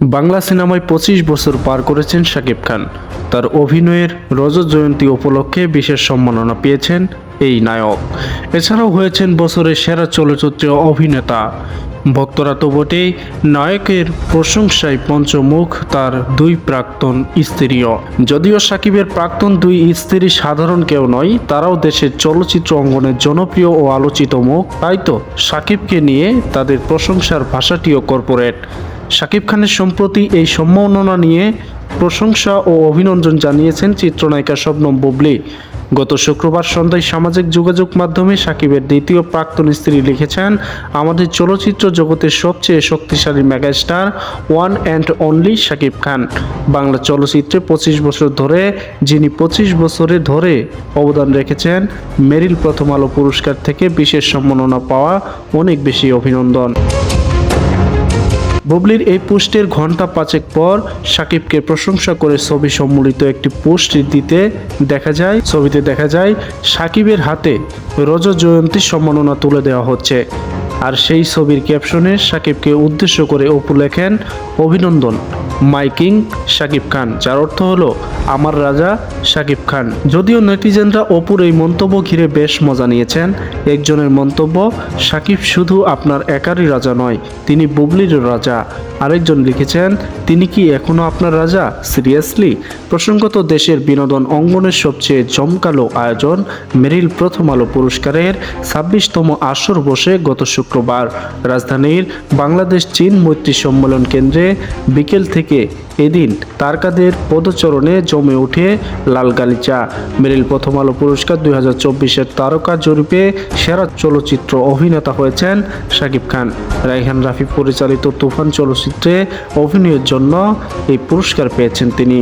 বাংলা সিনেমায় পঁচিশ বছর পার করেছেন শাকিব খান। তার অভিনয়ের রজত জয়ন্তী উপলক্ষে বিশেষ সম্মাননা পেয়েছেন এই নায়ক। এছাড়াও হয়েছেন বছরের সেরা চলচ্চিত্র অভিনেতা। ভক্তরা তো বটেই, নায়কের প্রশংসায় পঞ্চমুখ তার দুই প্রাক্তন স্ত্রীও। যদিও সাকিবের প্রাক্তন দুই স্ত্রী সাধারণ কেউ নয়, তারাও দেশের চলচ্চিত্র অঙ্গনের জনপ্রিয় ও আলোচিত মুখ। তাই তো সাকিবকে নিয়ে তাদের প্রশংসার ভাষাটিও কর্পোরেট। শাকিব খানের সম্প্রতি এই সম্মাননা নিয়ে প্রশংসা ও অভিনন্দন জানিয়েছেন চিত্রনায়িকা শবনম বুবলি। গত শুক্রবার সন্ধ্যায় সামাজিক যোগাযোগ মাধ্যমে সাকিবের দ্বিতীয় প্রাক্তন স্ত্রী লিখেছেন, আমাদের চলচ্চিত্র জগতের সবচেয়ে শক্তিশালী megastar one and only Shakib Khan. Bangla চলচ্চিত্রে পঁচিশ বছর ধরে, যিনি পঁচিশ বছরে ধরে অবদান রেখেছেন, মেরিল প্রথম আলো পুরস্কার থেকে বিশেষ সম্মাননা পাওয়া অনেক বেশি অভিনন্দন। বুবলির এই পোস্টের ঘণ্টা পাঁচেক পর সাকিবকে প্রশংসা করে ছবি সম্মিলিত একটি পোস্ট দিতে দেখা যায়, ছবিতে দেখা যায়, সাকিবের হাতে রজ জয়ন্তীর সম্মাননা তুলে দেওয়া হচ্ছে। আর সেই ছবির ক্যাপশনে সাকিবকে উদ্দেশ্য করে অপু লেখেন, অভিনন্দন মাই কিং শাকিব খান, যার অর্থ হলো, আমার রাজা শাকিব খান। যদিও নেটিজেনরা অপুর এই মন্তব্য ঘিরে বেশ মজা নিয়েছেন। একজনের মন্তব্য, সাকিব শুধু আপনার একারই রাজা নয়, তিনি বুবলির রাজা। আরেকজন লিখেছেন, তিনি কি এখনও আপনার রাজা? সিরিয়াসলি? প্রসঙ্গত, দেশের বিনোদন অঙ্গনের সবচেয়ে জমকালো আয়োজন মেরিল প্রথম আলো পুরস্কারের ছাব্বিশতম আসর বসে গত শুক্রবার রাজধানীর বাংলাদেশ চীন মৈত্রী সম্মেলন কেন্দ্রে বিকেল থেকে এদিন তারকাদের পদচরণে জমে ওঠে লাল গালিচা। মেরিল প্রথম আলো পুরস্কার দুই হাজার চব্বিশের তারকা জরিপে সেরা চলচ্চিত্র অভিনেতা হয়েছেন শাকিব খান। রাইহান রাফি পরিচালিত তুফান চলচ্চিত্রে অভিনয়ের জন্য এই পুরস্কার পেয়েছেন তিনি।